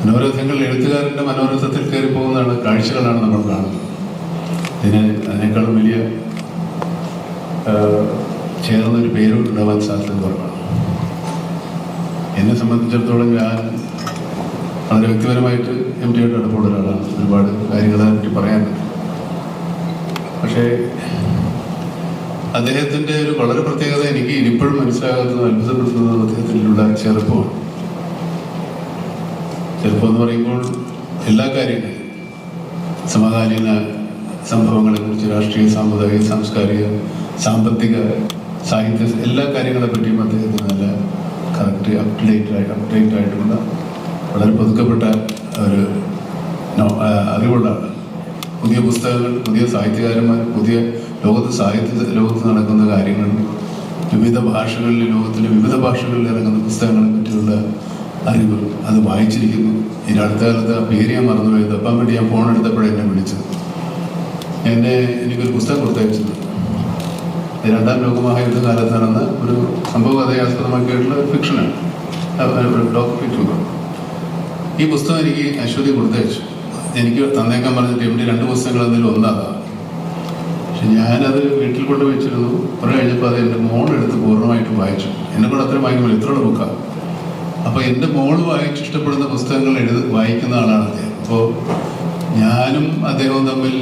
മനോരഥങ്ങൾ എഴുത്തുകാരന്റെ മനോരഥത്തിൽ കയറി പോകുന്നതാണ് കാഴ്ചകളാണ് നമ്മൾ കാണുന്നത്. ഇതിന് അതിനേക്കാളും വലിയ ചേർന്ന ചേർന്നൊരു പേരും ഉണ്ടാവാൻ സാധ്യത കുറവാണ്. എന്നെ സംബന്ധിച്ചിടത്തോളം ഞാൻ വളരെ വ്യക്തിപരമായിട്ട് എം ടിയായിട്ട് അടുപ്പമുള്ള ഒരാളാണ്. ഒരുപാട് കാര്യങ്ങളെ പറ്റി പറയാനുണ്ട്. പക്ഷേ അദ്ദേഹത്തിന്റെ ഒരു വളരെ പ്രത്യേകത എനിക്ക് ഇപ്പോഴും മനസ്സിലാകുന്നതും അത്ഭുതപ്പെടുത്തുന്നതും അദ്ദേഹത്തിലുള്ള ചെറുപ്പമാണ്. ചെറുപ്പം എന്ന് പറയുമ്പോൾ എല്ലാ കാര്യങ്ങളും സമകാലീന സംഭവങ്ങളെക്കുറിച്ച് രാഷ്ട്രീയ സാമുദായിക സാംസ്കാരിക സാമ്പത്തിക സാഹിത്യ എല്ലാ കാര്യങ്ങളെ പറ്റിയും അദ്ദേഹത്തിന് നല്ല കറക്റ്റ് അപ് ടു ഡേറ്റ് ആയിട്ട് അപ്ഡേറ്റ് ആയിട്ടുള്ള വളരെ പുതുക്കപ്പെട്ട ഒരു അറിവുള്ളതാണ്. പുതിയ പുസ്തകങ്ങൾ പുതിയ സാഹിത്യകാരന്മാർ പുതിയ ലോകത്ത് സാഹിത്യ ലോകത്ത് നടക്കുന്ന കാര്യങ്ങൾ വിവിധ ഭാഷകളിൽ ലോകത്തിലെ വിവിധ ഭാഷകളിൽ ഇറങ്ങുന്ന പുസ്തകങ്ങളെ പറ്റിയുള്ള അറിവ് അത് വായിച്ചിരിക്കുന്നു. ഈ അടുത്ത കാലത്ത് ആ പേര് ഞാൻ മറന്നുപോയി. തപ്പാൻ വേണ്ടി ഞാൻ ഫോൺ എടുത്തപ്പോഴേ എന്നെ വിളിച്ചു എന്നെ എനിക്കൊരു പുസ്തകം കൊടുത്തയച്ചു രണ്ടാം ലോകമഹായുദ്ധ കാലത്ത് നടന്ന ഒരു സംഭവ കഥയാസ്പദമാക്കിയിട്ടുള്ള ഒരു ഫിക്ഷനാണ് ഫിക്ഷൻ ഈ പുസ്തകം എനിക്ക് അശ്വതി കൊടുത്തയച്ചു. എനിക്ക് തന്നേക്കാൻ പറഞ്ഞിട്ട് എവിടെ രണ്ട് പുസ്തകങ്ങൾ അതിൽ ഒന്നാകാം പക്ഷെ ഞാനത് വീട്ടിൽ കൊണ്ട് വെച്ചിരുന്നു. കുറെ കഴിഞ്ഞപ്പോൾ അത് എന്റെ മോൾ എടുത്ത് പൂർണമായിട്ട് വായിച്ചു. എന്നെ കൂടെ അത്രയും വായിക്കുമ്പോൾ ഇത്രയുള്ള ബുക്കാണ്. അപ്പോൾ എന്റെ മോൾ വായിച്ച് ഇഷ്ടപ്പെടുന്ന പുസ്തകങ്ങൾ എഴുതി വായിക്കുന്ന ആളാണ് അദ്ദേഹം. അപ്പോൾ ഞാനും അദ്ദേഹവും തമ്മിൽ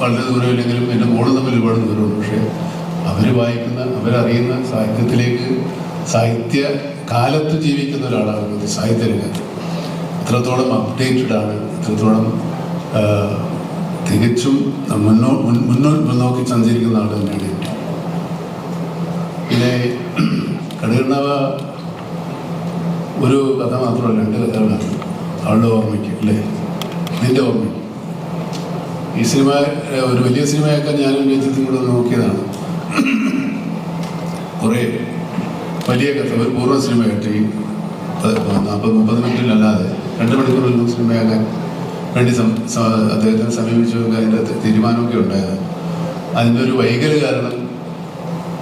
വളരെ ദൂരമില്ലെങ്കിലും എന്റെ മോൾ തമ്മിൽ ഒരുപാട് ദൂരമുണ്ട്. പക്ഷേ അവർ വായിക്കുന്ന അവരറിയുന്ന സാഹിത്യത്തിലേക്ക് സാഹിത്യ കാലത്ത് ജീവിക്കുന്ന ഒരാളാണ് സാഹിത്യ രംഗത്ത്. എത്രത്തോളം അപ്ഡേറ്റഡ് ആണ്. എത്രത്തോളം തികച്ചും മുന്നോ മുന്നോക്കി സഞ്ചരിക്കുന്ന ആൾ തന്നെയാണ് പിന്നെ കടുകണ്ണവ ഒരു കഥ മാത്രമല്ല രണ്ട് കഥകളാണ്. അവളുടെ ഓർമ്മയ്ക്ക് അല്ലേ? നിന്റെ ഓർമ്മയ്ക്ക് ഈ സിനിമ ഒരു വലിയ സിനിമയൊക്കെ ഞാനും രഞ്ജിത്തും കൂടെ നോക്കിയതാണ്. കുറേ വലിയ കഥ ഒരു പൂർവ സിനിമയായിട്ട് ഈ നാൽപ്പത് മുപ്പത് മിനിറ്റിലല്ലാതെ രണ്ട് മണിക്കൂറിലൊന്നും സിനിമയാക്കാൻ വേണ്ടി അദ്ദേഹത്തിനെ സമീപിച്ചു അതിന്റെ തീരുമാനമൊക്കെ ഉണ്ടായത്. അതിന്റെ ഒരു വൈകൽ കാരണം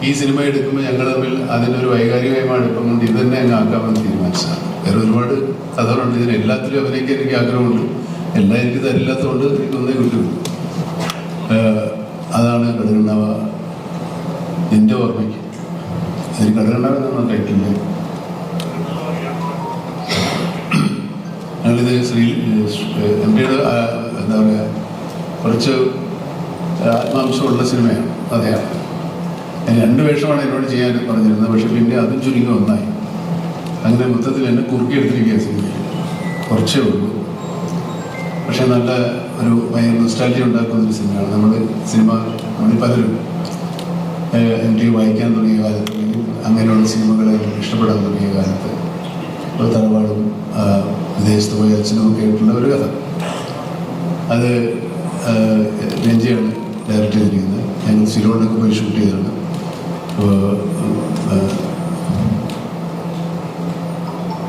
ഈ സിനിമ എടുക്കുമ്പോൾ ഞങ്ങൾ തമ്മിൽ അതിനൊരു വൈകാരികമായ അടുപ്പം കൊണ്ട് ഇത് തന്നെ അങ്ങ് ആക്കാമെന്ന് തീരുമാനിച്ചതാണ്. വേറെ ഒരുപാട് കഥകളുണ്ട്. ഇതിന് എല്ലാത്തിലും അഭിനയിക്കാൻ എനിക്ക് ആഗ്രഹമുണ്ട്. എല്ലാം എനിക്ക് തരില്ലാത്തതുകൊണ്ട് എനിക്ക് ഒന്നേ കിട്ടും അതാണ് കടകണ്ണവ എന്റെ ഓർമ്മയ്ക്ക്. അതിന് കടകണ്ണവ എന്നാണ് ടൈറ്റിൽ ഞങ്ങളിത് ശ്രീ എം ഡിയുടെ എന്താ പറയുക കുറച്ച് ആത്മാംശമുള്ള സിനിമയാണ്. അതെയാണ് രണ്ട് വേഷമാണ് എന്നോട് ചെയ്യാൻ പറഞ്ഞിരുന്നത്. പക്ഷെ പിന്നെ അതും ചുരുങ്ങി ഒന്നായി. അങ്ങനെ മൊത്തത്തിൽ എന്നെ കുറുക്കി എടുത്തിരിക്കുകയാണ് സിനിമയിൽ കുറച്ചേ ഉള്ളൂ. പക്ഷെ നല്ല ഒരു ഭയങ്കര നൊസ്റ്റാലിറ്റി ഉണ്ടാക്കുന്ന ഒരു സിനിമയാണ്. നമ്മൾ സിനിമ നമ്മൾ പലരും എം ടി വായിക്കാൻ തുടങ്ങിയ കാലത്ത് അങ്ങനെയുള്ള സിനിമകളെ ഇഷ്ടപ്പെടാൻ തുടങ്ങിയ കാലത്ത് ഒരു തറവാടും വിദേശത്ത് പോയ അച്ഛനും ഒക്കെ ആയിട്ടുള്ള ഒരു കഥ. അത് രഞ്ജിയാണ് ഡയറക്റ്റ് ചെയ്തിരിക്കുന്നത്. ഞങ്ങൾ സിലോണിലൊക്കെ പോയി ഷൂട്ട് ചെയ്തതാണ് അപ്പോൾ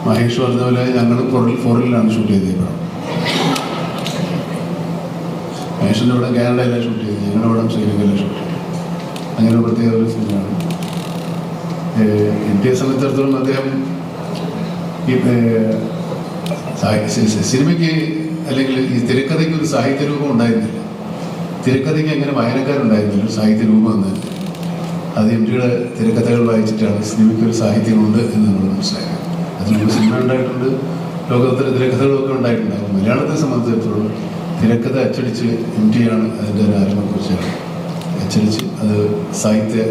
ആ, പറഞ്ഞ പോലെ ഞങ്ങൾ ഫോറിൽ ഫോറിലാണ് ഷൂട്ട് ചെയ്തത് പടം മഹേഷിന്റെ ഇവിടെ കാനഡയിലാണ് ഷൂട്ട് ചെയ്തത്. ഞങ്ങളുടെ ഇവിടെ ശ്രീലങ്കയിലാണ് ഷൂട്ട് ചെയ്തത്. അങ്ങനെ പ്രത്യേക ഒരു സിനിമയാണ് ഇന്ത്യയെ സംബന്ധിച്ചിടത്തോളം അദ്ദേഹം ഈ സിനിമയ്ക്ക് അല്ലെങ്കിൽ ഈ തിരക്കഥയ്ക്ക് ഒരു സാഹിത്യ രൂപം ഉണ്ടായിരുന്നില്ല. തിരക്കഥയ്ക്ക് അങ്ങനെ വായനക്കാരുണ്ടായിരുന്നില്ല. ഒരു സാഹിത്യ രൂപം എന്ന് അത് എം ടിയുടെ തിരക്കഥകൾ വായിച്ചിട്ടാണ് സിനിമയ്ക്ക് ഒരു സാഹിത്യമുണ്ട് എന്ന് നമ്മൾ മനസ്സിലാക്കുന്നത് അതിന് മുമ്പ് സിനിമ ഉണ്ടായിട്ടുണ്ട്. ലോകത്തിൽ തിരക്കഥകളൊക്കെ ഉണ്ടായിട്ടുണ്ടാകും മലയാളത്തെ സംബന്ധിച്ചിടത്തോളം തിരക്കഥ അച്ചടിച്ച് എം ടി ആണ് അതിന്റെ ഒരു ആരംഭം കുറിച്ചാണ്. അച്ചടിച്ച് അത് സാഹിത്യ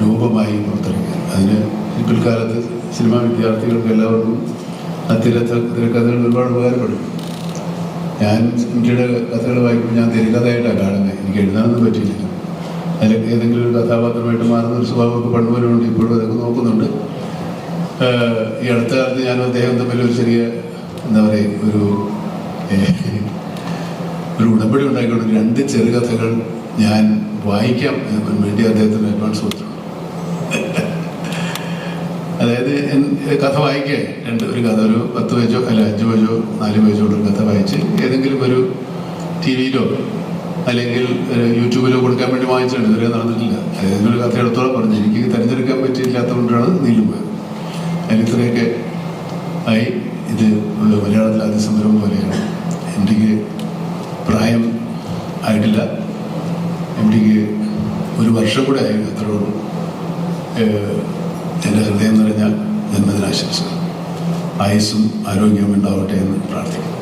രൂപമായി പുറത്തിറങ്ങി. അതിന് പിൽക്കാലത്ത് സിനിമാ വിദ്യാർത്ഥികൾക്ക് എല്ലാവർക്കും ആ തിരക്ക തിരക്കഥകൾ ഒരുപാട് ഉപകാരപ്പെടും. ഞാൻ ഇന്ത്യയുടെ കഥകൾ വായിക്കുമ്പോൾ ഞാൻ തിരക്കഥയായിട്ടാണ് കാണുന്നത് എനിക്ക് എഴുതാനൊന്നും പറ്റിയില്ല. അതിൽ ഏതെങ്കിലും ഒരു കഥാപാത്രമായിട്ട് മാറുന്ന ഒരു സ്വഭാവമൊക്കെ പണ്ടുപോലുണ്ട് ഇപ്പോഴും അതൊക്കെ നോക്കുന്നുണ്ട്. ഈ അടുത്ത കാലത്ത് ഞാൻ അദ്ദേഹം തമ്മിൽ ഒരു ചെറിയ എന്താ പറയുക ഒരു ഒരു ഉടമ്പടി ഉണ്ടായിക്കൊണ്ട് രണ്ട് ചെറുകഥകൾ ഞാൻ വായിക്കാം വേണ്ടി അദ്ദേഹത്തിന് അഡ്വാൻസ് കൊടുത്തു. അതായത് കഥ വായിക്കേ. രണ്ട് ഒരു കഥ ഒരു പത്ത് പേജോ അല്ല അഞ്ച് പേജോ നാല് പേജോ ഉള്ള കഥ വായിച്ച് ഏതെങ്കിലും ഒരു ടി വിയിലോ അല്ലെങ്കിൽ യൂട്യൂബിലോ കൊടുക്കാൻ വേണ്ടി വാങ്ങിച്ചിട്ടുണ്ട്. ഇതുവരെ നടന്നിട്ടില്ല. ഏതെങ്കിലും ഒരു കഥ എടുത്തോളം പറഞ്ഞു. എനിക്ക് തിരഞ്ഞെടുക്കാൻ പറ്റിയില്ലാത്തതുകൊണ്ടാണ് നീളും പോയത് അതിൽ ഇത്രയൊക്കെ ആയി ഇത് മലയാളത്തിൽ ആദ്യ സംരംഭം പോലെയാണ്. എം ഡിക്ക് പ്രായം ആയിട്ടില്ല. എം ഡിക്ക് ഒരു വർഷം കൂടെ ആയി അത്രയോളം എന്റെ ഹൃദയം നിറഞ്ഞ ജന്മദിനാശംസ ആയുസ്സും ആരോഗ്യവും ഉണ്ടാവട്ടെ എന്ന് പ്രാർത്ഥിക്കുന്നു.